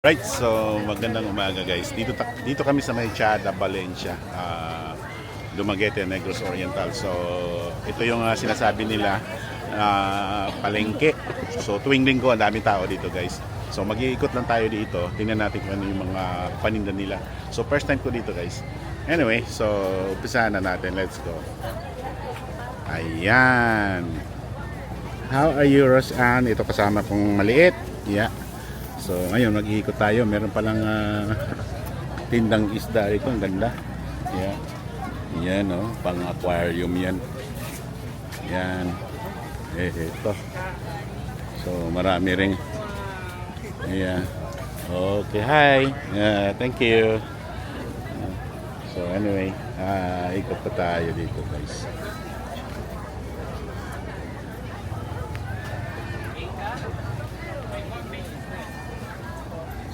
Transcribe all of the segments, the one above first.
Right, so magandang umaga guys. Dito dito kami sa Maychada, Valencia. ah, Dumaguete, Negros Oriental. So ito yung ah, sinasabi nila ah, palengke. So tuwing linggo ang daming tao dito guys. So mag-iikot lang tayo dito. Tingnan natin kung ano yung mga paninda nila. So first time ko dito guys. Anyway, so umpisahan na natin. Let's go. Ayan. How are you, Roseanne? Ito kasama kong maliit. Yeah. So ngayon mag-iikot tayo. Meron palang ah, tindang isda ito. Ang ganda. Yeah. Yan oh, pang aquarium yan. Yan. Eh, ito. So marami ring. Yeah. Okay, hi. Yeah, thank you. So anyway, ah, ikot pa tayo dito guys.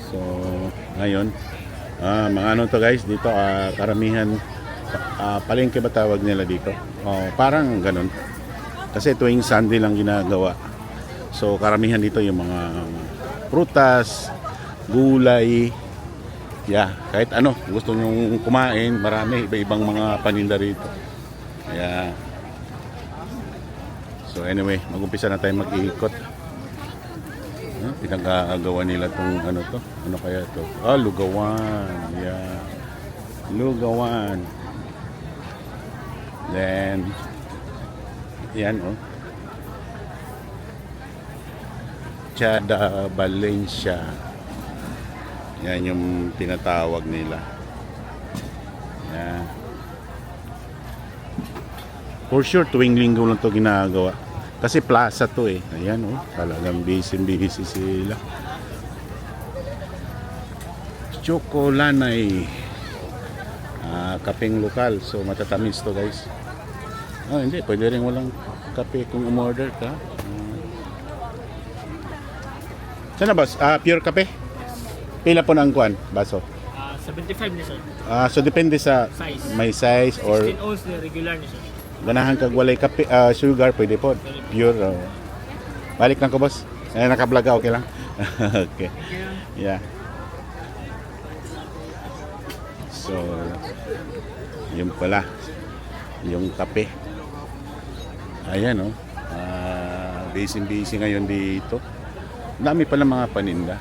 So, ngayon, ah, mga ano to guys, dito ah, karamihan, ah, palengke ba tawag nila dito? Oh, parang ganun. Kasi tuwing Sunday lang ginagawa. So, karamihan dito yung mga prutas, gulay, yeah, kahit ano, gusto nyong kumain, marami, iba-ibang mga paninda rito. Yeah. So anyway, mag-umpisa na tayo mag-iikot. Huh? Pinagagawa nila tong ano to? Ano kaya to? Ah, lugawan. Yeah. Lugawan. Then, yan oh. Chada Valencia. Yan yung tinatawag nila. Yan. For sure, tuwing linggo lang to ginagawa. Kasi plaza to eh. Ayan oh, talagang busy-busy sila. Chocolanay. Ah, kapeng lokal. So matatamis to guys. Ah, hindi. Pwede rin walang kape kung umorder ka. Ah. Sana ba? Ah, pure kape? Pila po ng kwan? Baso? Ah, 75 ni sir. Ah, so depende sa Size. may size or 16 ounce ni regular ni sir. Ganahan kag walay kape, ah, sugar pwede po. Pure. oh. Balik lang ko boss. Eh, naka-vlog ka, okay lang? okay. Yeah. So, yun pala. Yung kape. Ayan, oh. Ah, busy-busy ngayon dito. Dami pala mga paninda.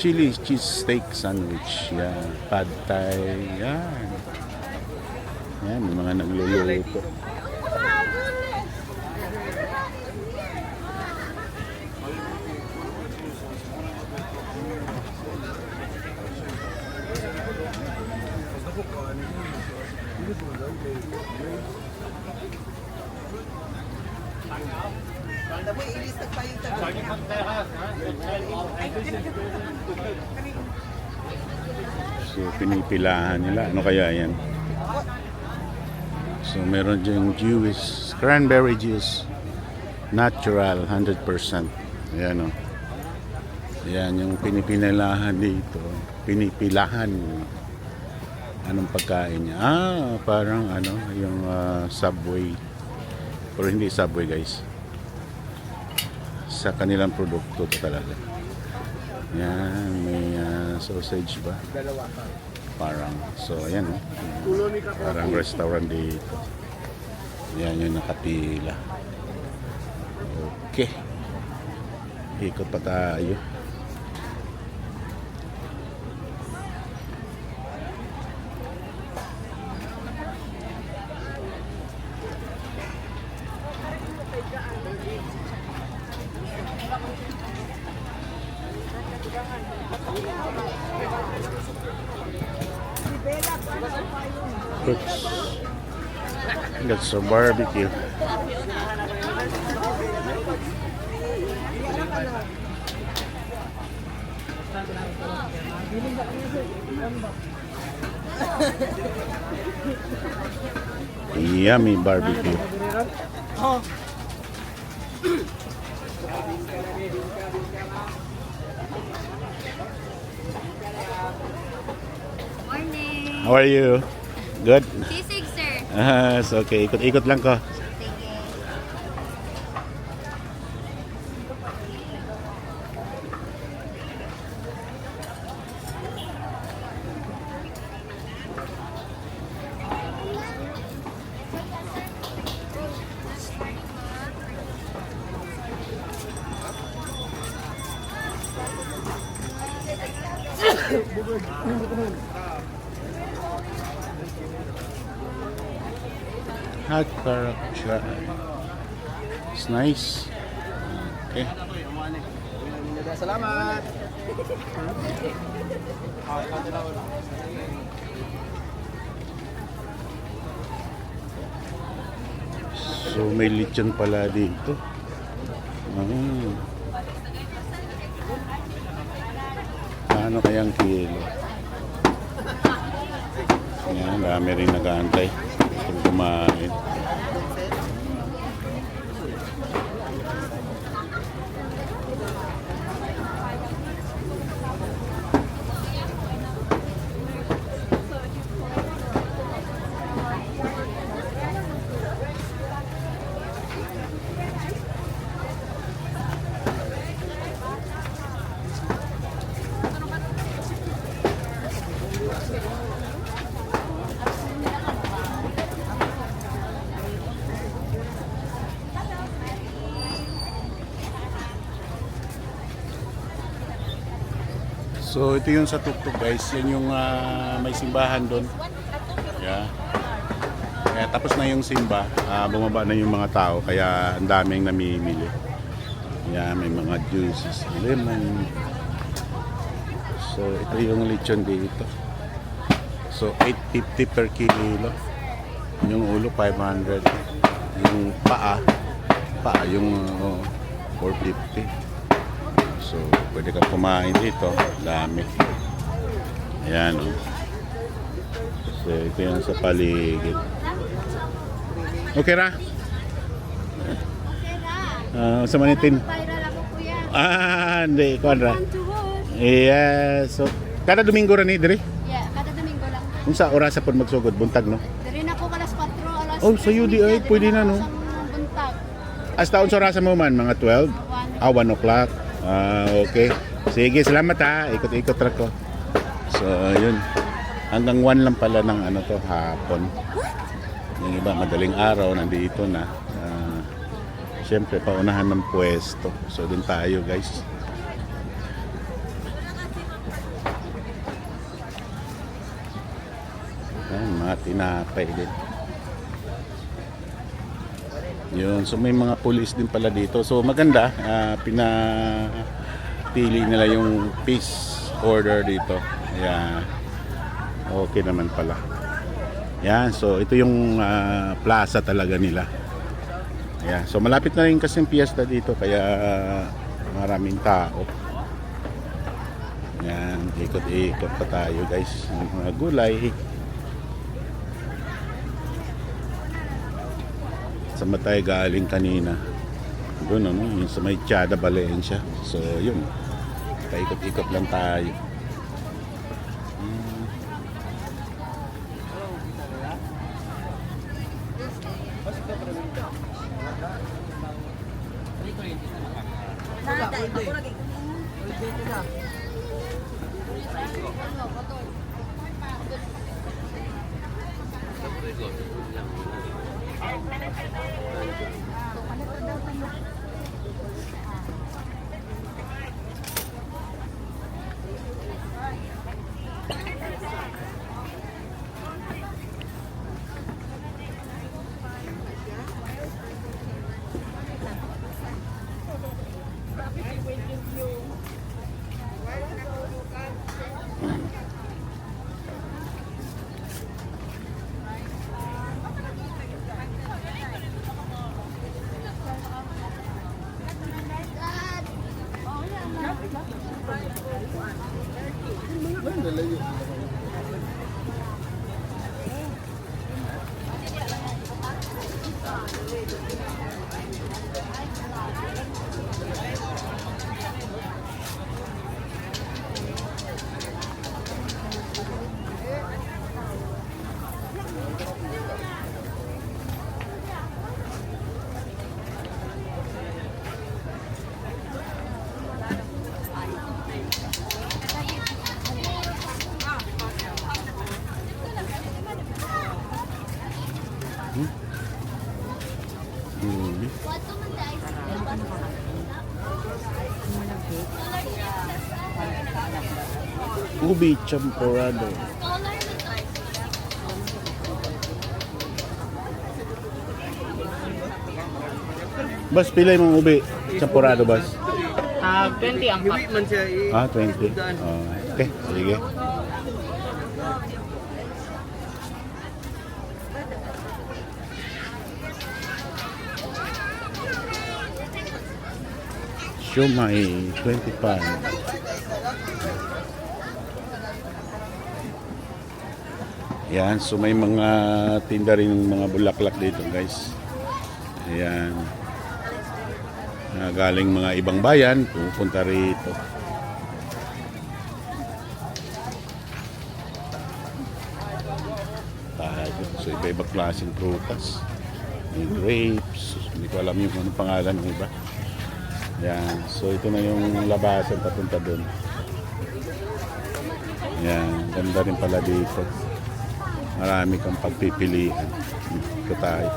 Chili cheese steak sandwich. Yan. Pad thai. Yan. Yan, may mga nagluluto. So, pinipilahan nila. Ano kaya yan? So, meron diyang juice, cranberry juice. Natural, 100%. Ayan o. Ayan yung pinipilahan dito. Pinipilahan. Anong pagkain niya? Ah, parang ano, yung ah, subway. Pero hindi subway guys. Sa kanilang produkto to talaga. Yan, may ah, sausage ba? Parang, so ayan oh. Parang restaurant dito. Yan yung nakapila. Okay. Ikot pa tayo. Got some barbecue. Yummy barbecue. Morning. How are you? Good? Ah, so okay, ikot-ikot lang ko. Bubog. Hot Park Chai. It's nice. Okay. Salamat. So may lechon pala dito. Ah. Paano kayang kilo? Yan, dami rin nag-aantay. Kung kumain. So ito yung sa tuktok guys, yan yung ah, may simbahan doon. Yeah. Kaya tapos na yung simba, ah, bumaba na yung mga tao kaya ang daming namimili. Yeah, may mga juices, lemon. So ito yung lechon dito. So 850 per kilo. Yung ulo 500. Yung paa, paa yung oh, 450. So, pwede kang kumain dito. Dami. Ayan, oh. So, ito yung sa paligid. Okay ra? Ah, sa manitin. Viral ako kuya. Ah, hindi. Kuan ra. Yeah, so, kada Domingo ra ni, dire? Yeah, kada Domingo lang. Kung sa oras sa magsugod, buntag, no? Dari na ako kalas 4, alas Oh, sa UDI, pwede na, no? buntag. As taon sa oras mo man, mga 12? One. Ah, 1 o'clock. Ah, okay. Sige, salamat ha. Ikot-ikot ra ko. So, yun. Hanggang 1 lang pala ng ano to, hapon. Yung iba, madaling araw, nandito na. Ah, Siyempre, paunahan ng pwesto. So, dun tayo, guys. Ayan, mga tinapay din. Yun, so may mga police din pala dito. So maganda, ah, pinapili nila yung peace order dito. Ayan. Okay naman pala. Yan, so ito yung ah, plaza talaga nila. Ayan, so malapit na rin kasi yung fiesta dito kaya maraming tao. Yan, ikot-ikot pa tayo guys. Yung mga gulay. sa matay galing kanina doon ano yung sa may Chada Valencia so yun paikot-ikot lang tayo hmm. Thank you. 私が言う。Mm-hmm. Ubi Champurado. Bas, pila yung ubi Champurado, bas? Uh, ah, 20 ang pack. Ah, 20. Oh, okay, sige. Shumai, 25. Yan, so may mga tinda rin ng mga bulaklak dito guys. Ayan. Na galing mga ibang bayan, pupunta rito. Tayo. So iba-iba klaseng prutas. May grapes. Hindi ko alam yung anong pangalan ng iba. Yan. So ito na yung labasan papunta doon. Yan. Ganda rin pala dito. Marami kang pagpipilian. Ito tayo.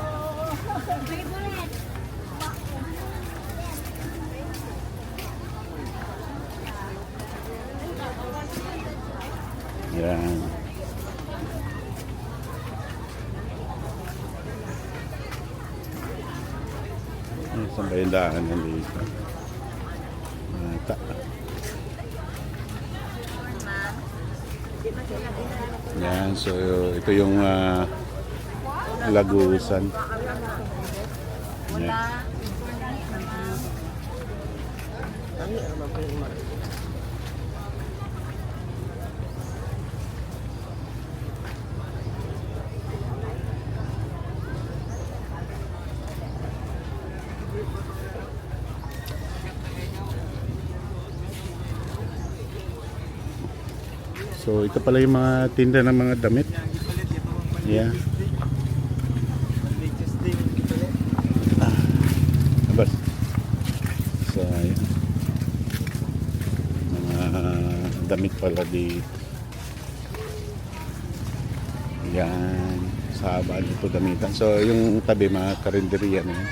Yan. Ay, saan ba yung daanan dito? Mata. Yan, so ito yung ah, lagusan. Yan. Ito pala yung mga tinda ng mga damit. Yeah. Ah, abas. So ayun. Mga damit pala dito. Yan. Sa haba dito damitan. So yung tabi mga karinderiya na yan.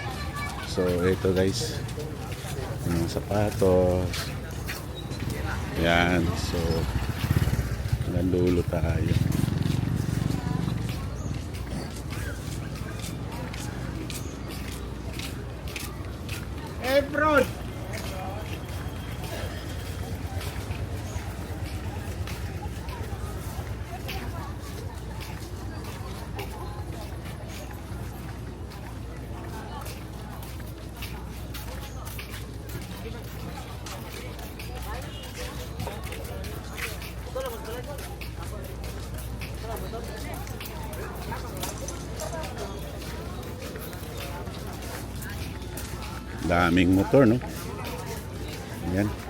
So ito guys. Yung sapatos. Yan. So Nalulo tayo. Efron! Daming motor, no? Yan. Here.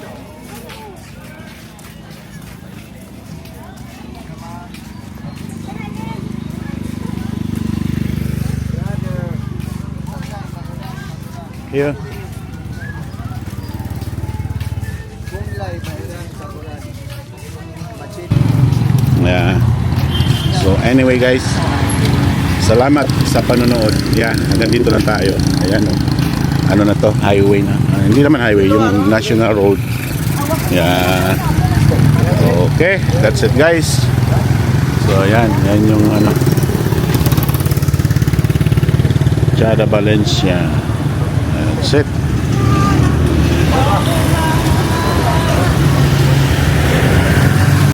Kung Machit. Yeah. So anyway guys, salamat sa panonood. Yan, hanggang dito lang tayo. Ayan oh. Ano na to? Highway na. Ah, hindi naman highway, yung national road. Yeah. Okay, that's it guys. So ayan, yan yung ano. Chada Valencia. That's it.